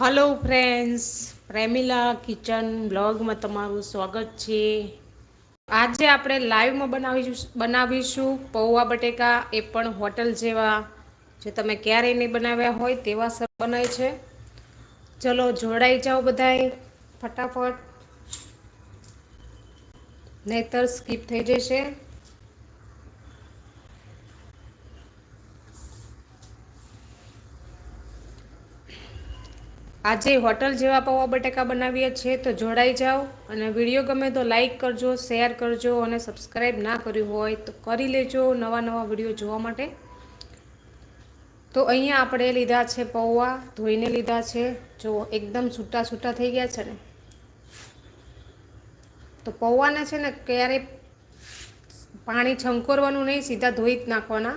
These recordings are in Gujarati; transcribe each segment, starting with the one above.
હલો ફ્રેન્ડ્સ પ્રેમિલા કિચન બ્લોગમાં તમારું સ્વાગત છે. આજે આપણે લાઈવમાં બનાવીશું બનાવીશું પૌવા બટેકા. એ પણ હોટલ જેવા. જે તમે ક્યારેય નહીં બનાવ્યા હોય તેવા સર બનાય છે. ચલો જોડાઈ જાઓ બધાએ. ફટાફટ. નહીતર સ્કીપ થઈ જશે. આજે હોટલ જેવા પૌવા બટેકા બનાવીએ છીએ, તો જોડાઈ જાઓ અને વીડિયો ગમે તો લાઈક કરજો, શેર કરજો અને સબસ્ક્રાઈબ ના કર્યું હોય તો કરી લેજો નવા નવા વીડિયો જોવા માટે. તો અહીંયા આપણે લીધા છે પૌવા, ધોઈને લીધા છે. જો એકદમ છૂટા છૂટા થઈ ગયા છે ને. તો પૌવાને છે ને ક્યારેય પાણી છંકોરવાનું નહીં, સીધા ધોઈ જ નાખવાના.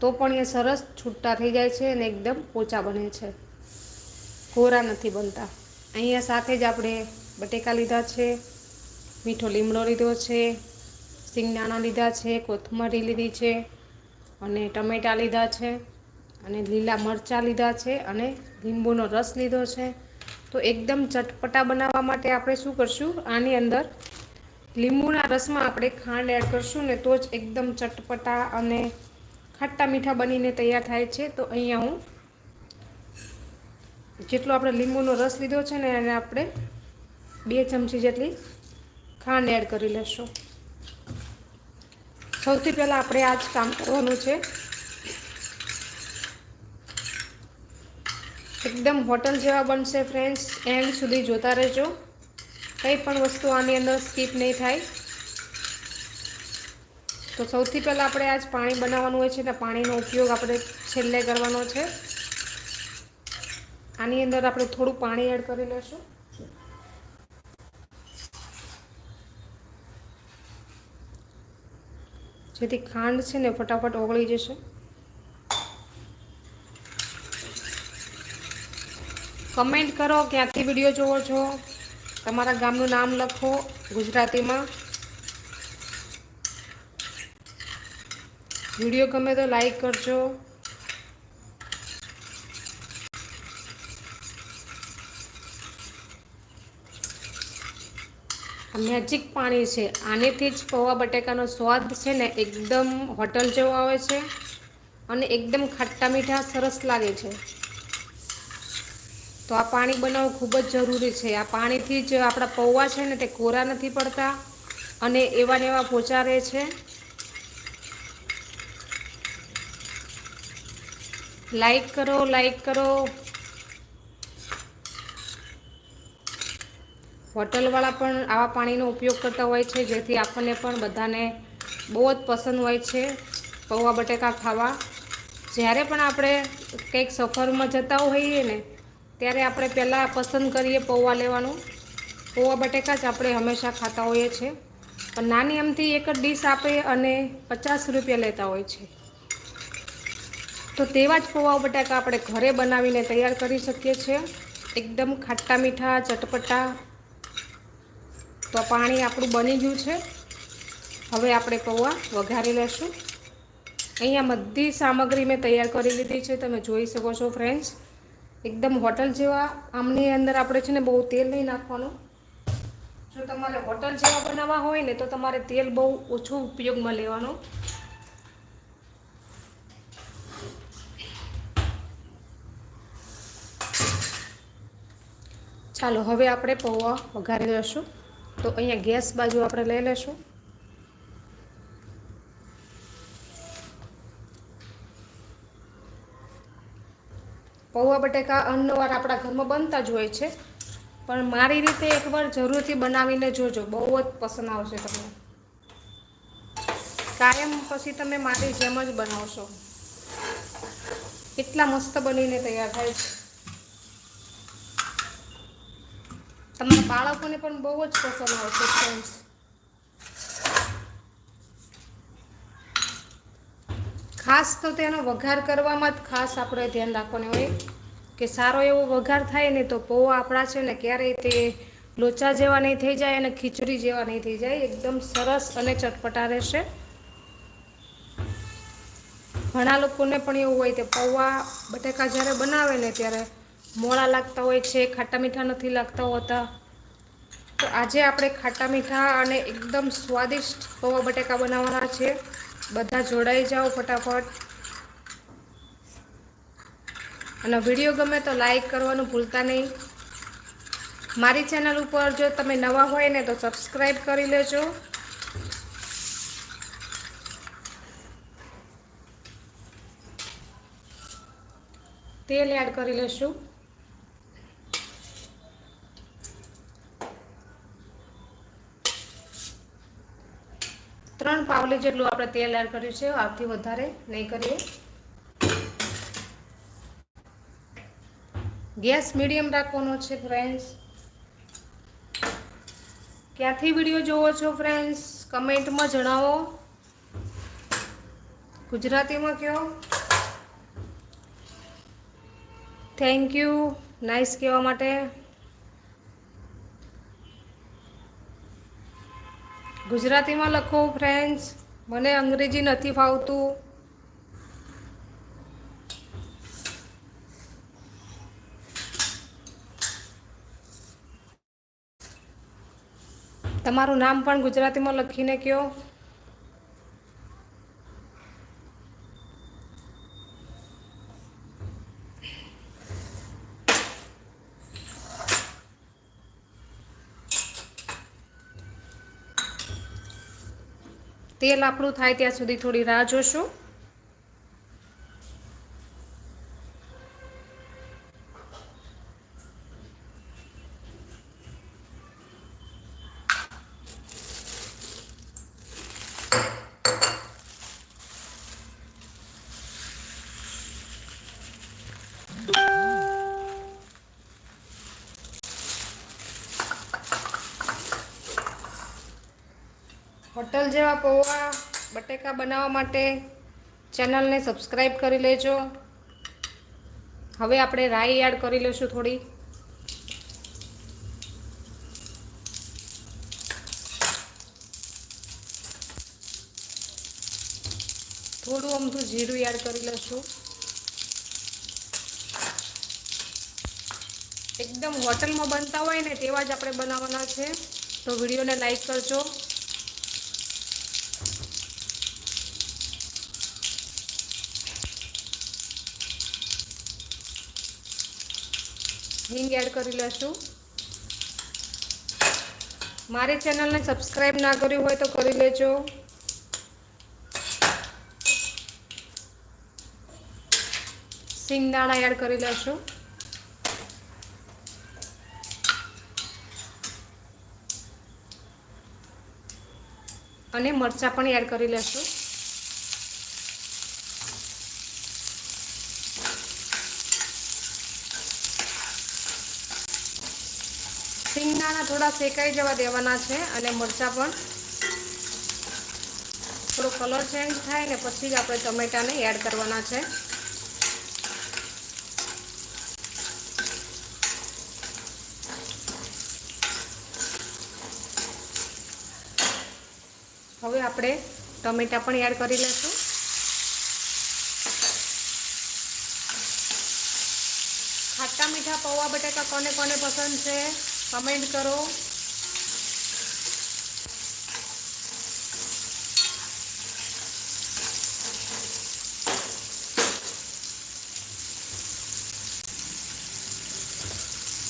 તો પણ એ સરસ છૂટા થઈ જાય છે અને એકદમ પોચા બને છે. કોરા નથી બનતા. અહીંયા સાથે જ આપણે બટેકા લીધા છે, મીઠો લીમડો લીધો છે સિંગદાણા લીધા છે, કોથમરી લીધી છે અને ટમેટાં લીધા છે અને લીલા મરચાં લીધા છે અને લીંબુનો રસ લીધો છે. તો એકદમ ચટપટા બનાવવા માટે આપણે શું કરશું? આની અંદર લીંબુના રસમાં આપણે ખાંડ એડ કરશું ને તો જ એકદમ ચટપટા અને ખાટા મીઠા બનીને તૈયાર થાય છે. તો અહીંયા હું જેટલો આપણે લીંબુનો રસ લીધો છે ને એને આપણે બે ચમચી જેટલી ખાંડ એડ કરી લેશું. સૌથી પહેલાં આપણે આ જ કામ કરવાનું છે. એકદમ હોટલ જેવા બનશે ફ્રેન્ડ્સ એન્ડ સુધી જોતા રહેજો. કંઈ પણ વસ્તુ આની અંદર સ્કીપ નહીં થાય. તો સૌથી પહેલાં આપણે આજ પાણી બનાવવાનું હોય છે ને પાણીનો ઉપયોગ આપણે છેલ્લે કરવાનો છે. આની અંદર આપણે થોડું પાણી એડ કરી લઈશું જેથી ખાંડ છે ને ફટાફટ ઓગળી જશે. કમેન્ટ કરો ક્યાંથી વીડિયો જોવો છો. તમારા ગામનું નામ લખો ગુજરાતીમાં. વીડિયો ગમે તો લાઈક કરજો. મેજિક પાણી છે. આનેથી જ પૌવા બટેકાનો સ્વાદ છે ને એકદમ હોટલ જેવો આવે છે અને એકદમ ખાટ્ટા મીઠા સરસ લાગે છે. તો આ પાણી બનાવવું ખૂબ જ જરૂરી છે. આ પાણીથી જ આપણા પૌવા છે ને તે કોરા નથી પડતા અને એવા ને એવા પોચા રહે છે. લાઈક કરો લાઈક કરો. હોટલવાળા પણ આવા પાણીનો ઉપયોગ કરતા હોય છે, જેથી આપણને પણ બધાને બહુ જ પસંદ હોય છે પૌવા બટેકા ખાવા. જ્યારે પણ આપણે કંઈક સફરમાં જતા હોઈએ ને, ત્યારે આપણે પહેલાં પસંદ કરીએ પૌવા લેવાનું. પૌવા બટેકા જ આપણે હંમેશા ખાતા હોઈએ છીએ. પણ નાની એમથી એક જ ડીશ આપે અને પચાસ રૂપિયા લેતા હોય છે. તો તેવા જ પૌવા બટાકા આપણે ઘરે બનાવીને તૈયાર કરી શકીએ છીએ. એકદમ ખાટા મીઠા, ચટપટા તો પાણી આપણું બની ગયું છે. હવે આપણે પૌવા વઘારી લેશું. અહીંયા બધી સામગ્રી મેં તૈયાર કરી લીધી છે. તમે જોઈ શકો છો ફ્રેન્ડ્સ. એકદમ હોટલ જેવા આમની અંદર આપણે છે ને બહુ તેલ નહીં નાખવાનું. જો તમારે હોટલ જેવા બનાવવા હોય ને તો તમારે તેલ બહુ ઓછું ઉપયોગમાં લેવાનું. ચાલો, હવે આપણે પૌવા વઘારી લઈશું તો અહીંયા ગેસ બાજુ આપણે લઈ લઈશું પૌવા બટેકા અન્નવાર આપણા ઘરમાં બનતા જ હોય છે. પણ મારી રીતે એકવાર જરૂરથી બનાવીને જોજો, બહુ જ પસંદ આવશે તમને. કાયમ પછી તમે મારી જેમ જ બનાવશો. એટલા મસ્ત બનીને તૈયાર થાય છે. તમારા બાળકોને પણ બહુ જ પસંદ આવશે ફ્રેન્ડ્સ ખાસ તો તેનો વઘાર કરવામાં જ ખાસ આપણે ધ્યાન રાખવાનું હોય. કે સારો એવો વઘાર થાય ને તો પૌવા આપણા છે ને ક્યારેય તે લોચા જેવા નહીં થઈ જાય અને ખીચડી જેવા નહીં થઈ જાય. એકદમ સરસ અને ચટપટા રહેશે. ઘણા લોકોને પણ એવું હોય કે પૌવા બટેકા જ્યારે બનાવે ને ત્યારે મોળા લાગતા હોય છે, ખાટા મીઠા નથી લાગતા હોતા. તો આજે આપણે ખાટા મીઠા અને એકદમ સ્વાદિષ્ટ પૌવા બટેકા બનાવવાના છે. બધા જોડાઈ જાઓ ફટાફટ. અને વીડિયો ગમે તો લાઈક કરવાનું ભૂલતા નહીં. મારી ચેનલ ઉપર જો તમે નવા હોય ને તો સબસ્ક્રાઈબ કરી લેજો. તેલ એડ કરી લેશું. ત્રણ જેટલું આપણે તેલ એડ કર્યું છે આપથી વધારે નહીં કરીએ. ગેસ મીડિયમ રાખવાનો છે ફ્રેન્ડ્સ. ક્યાંથી વીડિયો જોવો છો ફ્રેન્ડ્સ? કમેન્ટમાં જણાવો. ગુજરાતીમાં કયો? થેન્ક યુ નાઇસ કહેવા માટે. ગુજરાતીમાં લખો ફ્રેન્ડ્સ મને અંગ્રેજી નથી ફાવતું. તમારું નામ પણ ગુજરાતીમાં લખીને કયો? તેલ આપણું થાય ત્યાં સુધી થોડી રાહ જોશું. હોટલ જેવા પૌવા, બટેકા બનાવવા માટે ચેનલને સબસ્ક્રાઈબ કરી લેજો. હવે આપણે રાઈ એડ કરી લઈશું થોડી. થોડું અમથું જીરું એડ કરી લઈશું. એકદમ હોટલમાં બનતા હોય ને તેવા જ આપણે બનાવવાના છે. તો વિડીયોને લાઈક કરજો. હિંગ એડ કરી લેશું. મારી ચેનલને સબસ્ક્રાઈબ ના કર્યું હોય તો કરી લેજો. સિંગદાણા એડ કરી લેશું. અને મરચાં પણ એડ કરી લેશું સિંગદાણા થોડા શેકાઈ જવા દેવાના છે અને મરચાં પણ. થોડો કલર ચેન્જ થાય ને પછી જ આપણે ટમેટાને એડ કરવાના છે. હવે આપણે ટમેટા પણ એડ કરી લઈશું ખાટા મીઠા પૌવા બટાકા કોને કોને પસંદ છે? કમેન્ટ કરો.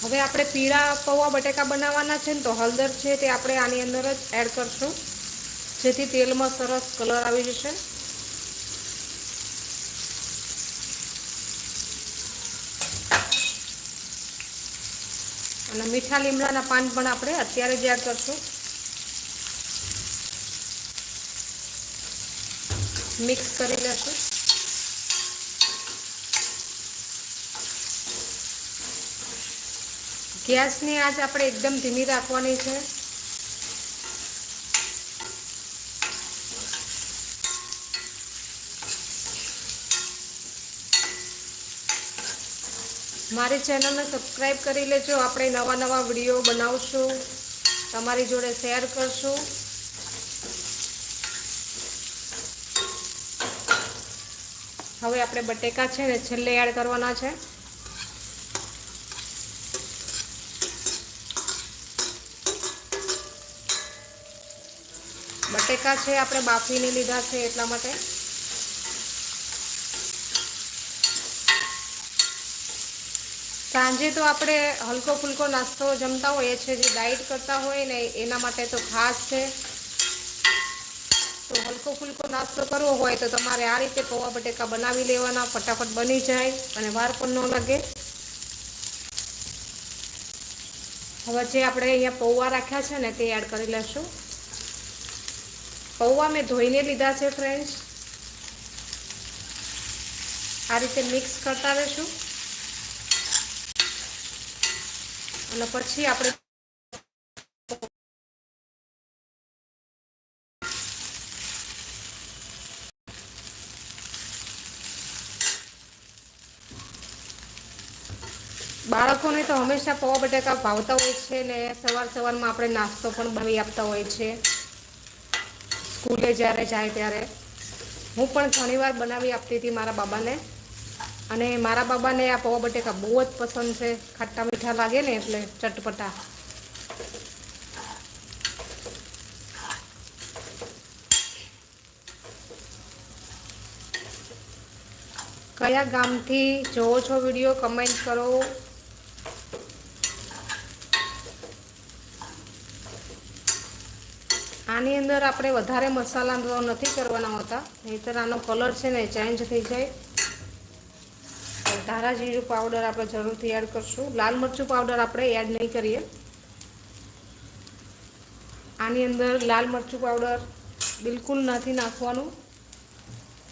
હવે આપણે પીળા પૌવા બટેકા બનાવવાના છે ને, તો હળદર છે તે આપણે આની અંદર જ એડ કરશું. જેથી તેલમાં સરસ કલર આવી જશે. મીઠા લીમડાના પાન પણ આપણે અત્યારે જ એડ કરશું મિક્સ કરી લેશું. ગેસની આંચ આપણે એકદમ ધીમી રાખવાની છે. મારી ચેનલને સબસ્ક્રાઈબ કરી લેજો. આપણે નવા નવા વીડિયો બનાવશું. તમારી જોડે શેર કરશું. હવે આપણે બટેકા છે ને છેલ્લે એડ કરવાના છે. બટેકા છે, આપણે બાફીને લીધા છે એટલા માટે. સાંજે તો આપણે હલકો ફુલકો નાસ્તો જમતા હોઈએ છીએ, જે ડાયટ કરતા હોય ને એના માટે તો ખાસ છે. તો હલકો ફુલકો નાસ્તો કરવો હોય તો તમારે આ રીતે પૌવા બટેકા બનાવી લેવાના, ફટાફટ બની જાય અને વાર પણ ન લાગે. હવે જે આપણે અહીંયા પૌવા રાખ્યા છે ને તે એડ કરી લેશું. પૌવા મેં ધોઈને લીધા છે ફ્રેન્ડ્સ આ રીતે મિક્સ કરતા રહીશું. અને પછી આપણે બાળકોને તો હંમેશા પૌવા બટાકા ભાવતા હોય છે ને સવાર સવારમાં આપણે નાસ્તો પણ બનાવી આપતા હોય છે. સ્કૂલે જ્યારે જાય ત્યારે. હું પણ ઘણીવાર બનાવી આપતી હતી મારા બાબાને. અને મારા બાબાને આ પૌવા બટેકા બહુ જ પસંદ છે. ખાટા મીઠા લાગે ને એટલે ચટપટા. કયા ગામથી જોવો છો વીડિયો? કમેન્ટ કરો. આની અંદર આપણે વધારે મસાલા નથી કરવાના હોતા, નહીતર આનો કલર છે ને ચેન્જ થઈ જાય. ધારા જીરું પાવડર આપણે જરૂરથી એડ કરશું. લાલ મરચું પાવડર આપણે એડ નહીં કરીએ. આની અંદર લાલ મરચું પાવડર બિલકુલ નથી નાખવાનું.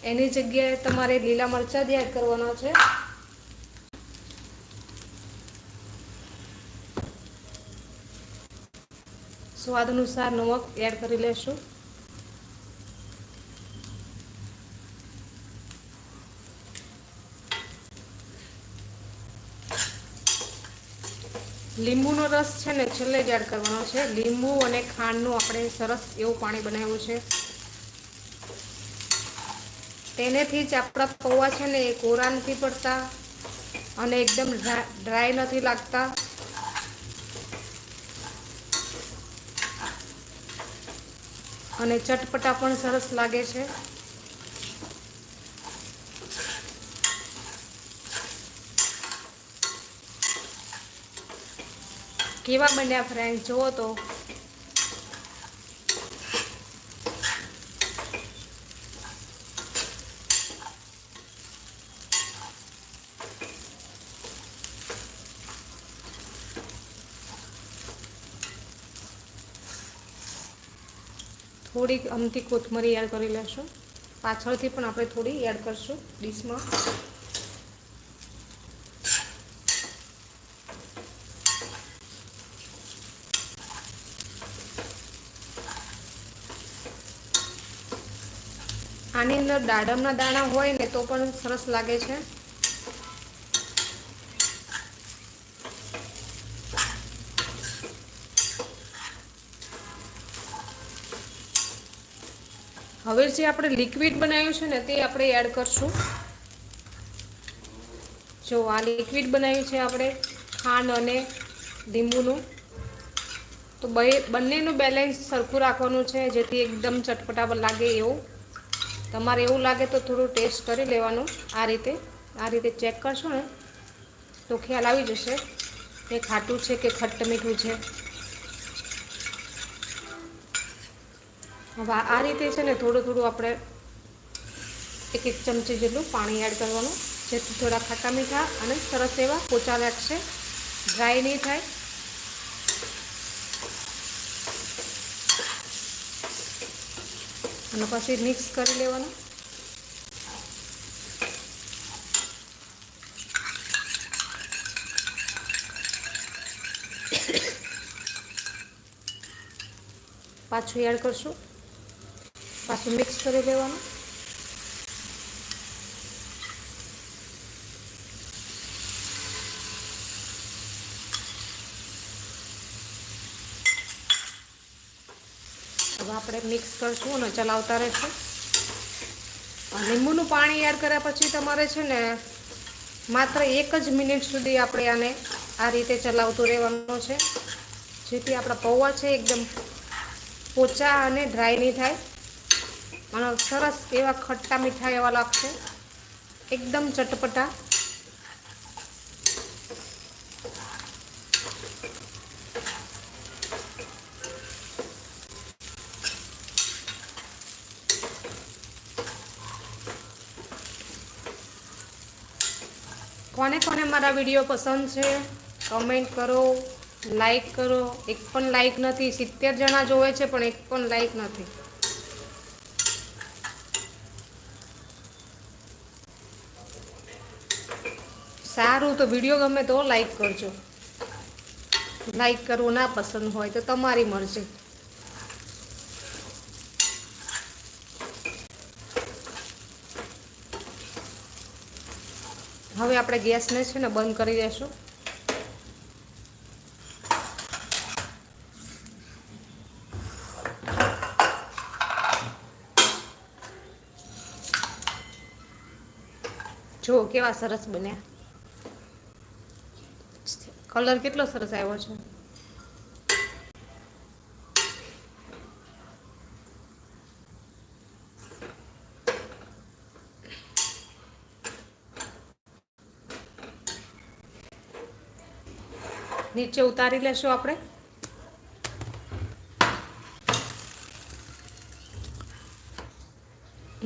એની જગ્યાએ તમારે લીલા મરચાં જ એડ કરવાના છે. સ્વાદ અનુસાર નમક એડ કરી લેશું. લીંબુનો રસ છે ને છેલ્લે જ એડ કરવાનો છે. લીંબુ અને ખાંડનું આપણે સરસ એવું પાણી બનાવ્યું છે. તેનેથી જ આપણા પૌવા છે ને એ કોરા નથી પડતા અને એકદમ ડ્રાય નથી લાગતા. અને ચટપટા પણ સરસ લાગે છે. કેવા બન્યા ફ્રેન્ડ જુઓ તો. થોડીક અમથી કોથમરી એડ કરી લેશું. પાછળથી પણ આપણે થોડી એડ કરશું ડીશમાં. આની અંદર દાડમના દાણા હોય ને તો પણ સરસ લાગે છે. હવે જે આપણે લિક્વિડ બનાવ્યું છે ને તે આપણે એડ કરશું. જો આ લિક્વિડ બનાવ્યું છે આપણે, ખાંડ અને લીંબુનું. તો બંનેનું બેલેન્સ સરખું રાખવાનું છે, જેથી એકદમ ચટપટા લાગે એવું. તમારે એવું લાગે તો થોડું ટેસ્ટ કરી લેવાનું આ રીતે. આ રીતે ચેક કરશો ને, તો ખ્યાલ આવી જશે કે ખાટું છે કે ખટ્ટ મીઠું છે. હવે આ રીતે છે ને થોડું થોડું આપણે એક એક ચમચી જેટલું પાણી એડ કરવાનું. જેથી થોડા ખાટા મીઠા અને સરસ એવા પોચા લાગશે. ડ્રાય નહીં થાય. અને પછી મિક્સ કરી લેવાનું. પાછું એડ કરશું. પાછું મિક્સ કરી દેવાનું આપણે મિક્સ કરશું અને ચલાવતા રહેશું. લીંબુનું પાણી એડ કર્યા પછી તમારે છે ને માત્ર એક જ મિનિટ સુધી આપણે આને આ રીતે ચલાવતું રહેવાનું છે. જેથી આપણા પૌવા છે એકદમ પોચા અને ડ્રાય નહીં થાય. અને સરસ એવા ખટ્ટા મીઠા એવા લાગશે. એકદમ ચટપટા કોને કોને મારા વીડિયો પસંદ છે કમેન્ટ કરો લાઈક કરો. એક પણ લાઈક નથી, સિત્તેર જણા જોવે છે, પણ એક પણ લાઈક નથી. સારું, તો વીડિયો ગમે તો લાઈક કરજો. લાઈક કરવું ના પસંદ હોય, તો તમારી મરજી હવે આપણે ગેસને છે ને બંધ કરી દેશું. જો, કેવા સરસ બન્યા. કલર કેટલો સરસ આવ્યો છે? નીચે ઉતારી લેશું આપણે.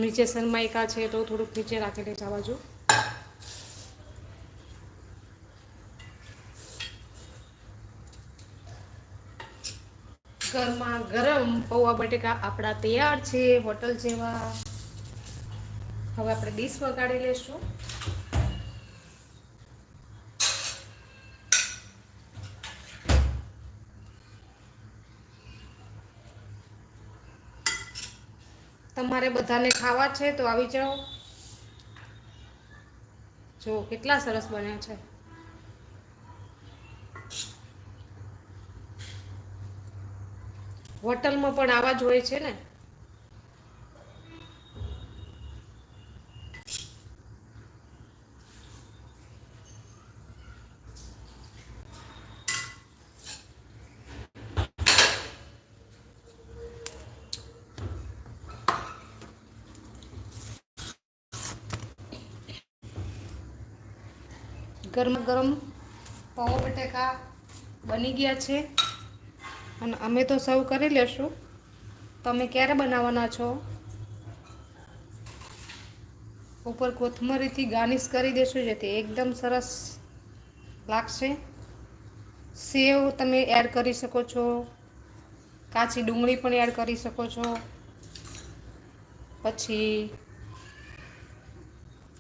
નીચે સનમાઈકા છે તો થોડુંક નીચે રાખી દે આ ગરમા ગરમ પૌવા બટેકા આપણા તૈયાર છે, હોટલ જેવા. હવે આપણે ડીશ વગાડી લેશું. તમારે બધાને ખાવા છે તો આવી જાઓ. જો, કેટલા સરસ બન્યા છે. હોટલમાં પણ આવા જ હોય છે ને? ગરમ ગરમ પૌ બટેકા બની ગયા છે. અને અમે તો સર્વ કરી લેશું. તમે ક્યારે બનાવવાના છો? ઉપર કોથમરીથી ગાર્નિશ કરી દેશું જેથી એકદમ સરસ લાગશે. સેવ તમે એડ કરી શકો છો. કાચી ડુંગળી પણ એડ કરી શકો છો. પછી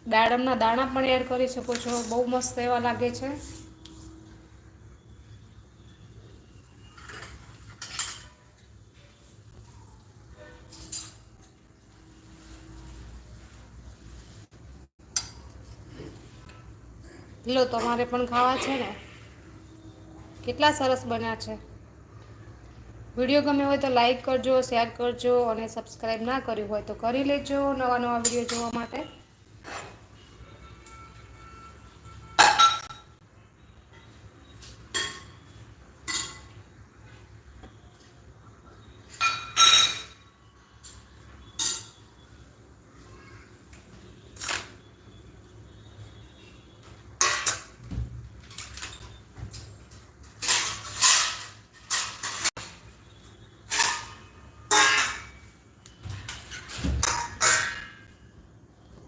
દાડમના દાણા પણ એડ કરી શકો છો. બહુ મસ્ત એવા લાગે છે. લો, તમારે પણ ખાવા છે ને? કેટલા સરસ બન્યા છે. વીડિયો ગમે હોય તો લાઈક કરજો, શેર કરજો અને સબસ્ક્રાઈબ ના કર્યું હોય તો કરી લેજો નવા નવા વીડિયો જોવા માટે.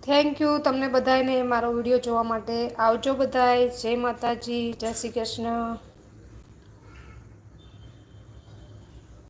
થેન્ક યુ તમને બધાને મારો વીડિયો જોવા માટે આવજો બધાય. જય માતાજી. જય શ્રી કૃષ્ણ.